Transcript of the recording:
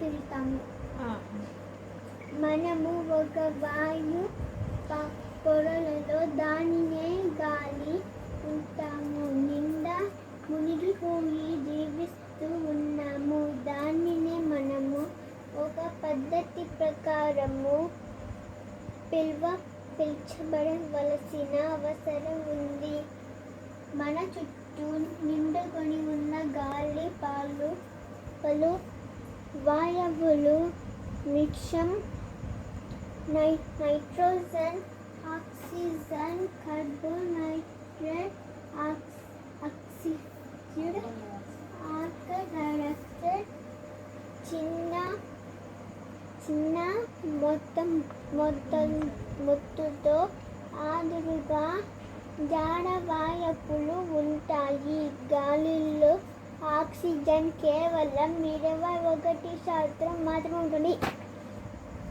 తిరుగుతాము మనము ఒక వాయు పొరలలో దానినే గాలి ఉంటాము. నిండా మునిగిపోయి జీవిస్తూ ఉన్నాము. దానినే మనము ఒక పద్ధతి ప్రకారము పిల్వ పిలిచబడవలసిన అవసరం ఉంది. మన చుట్టూ నిండుకొని ఉన్న గాలి పాలు పలు వాయువులు మిక్షం నై nitrogen oxygen carbonitrate oxygen argon చిన్న చిన్న మొత్తం మొత్తం మొత్తుతో ఆదురుగా జాడవాయపులు ఉంటాయి. గాలిలో ఆక్సిజన్ కేవలం ఇరవై ఒకటి శాతం మాత్రమే ఉంటుంది.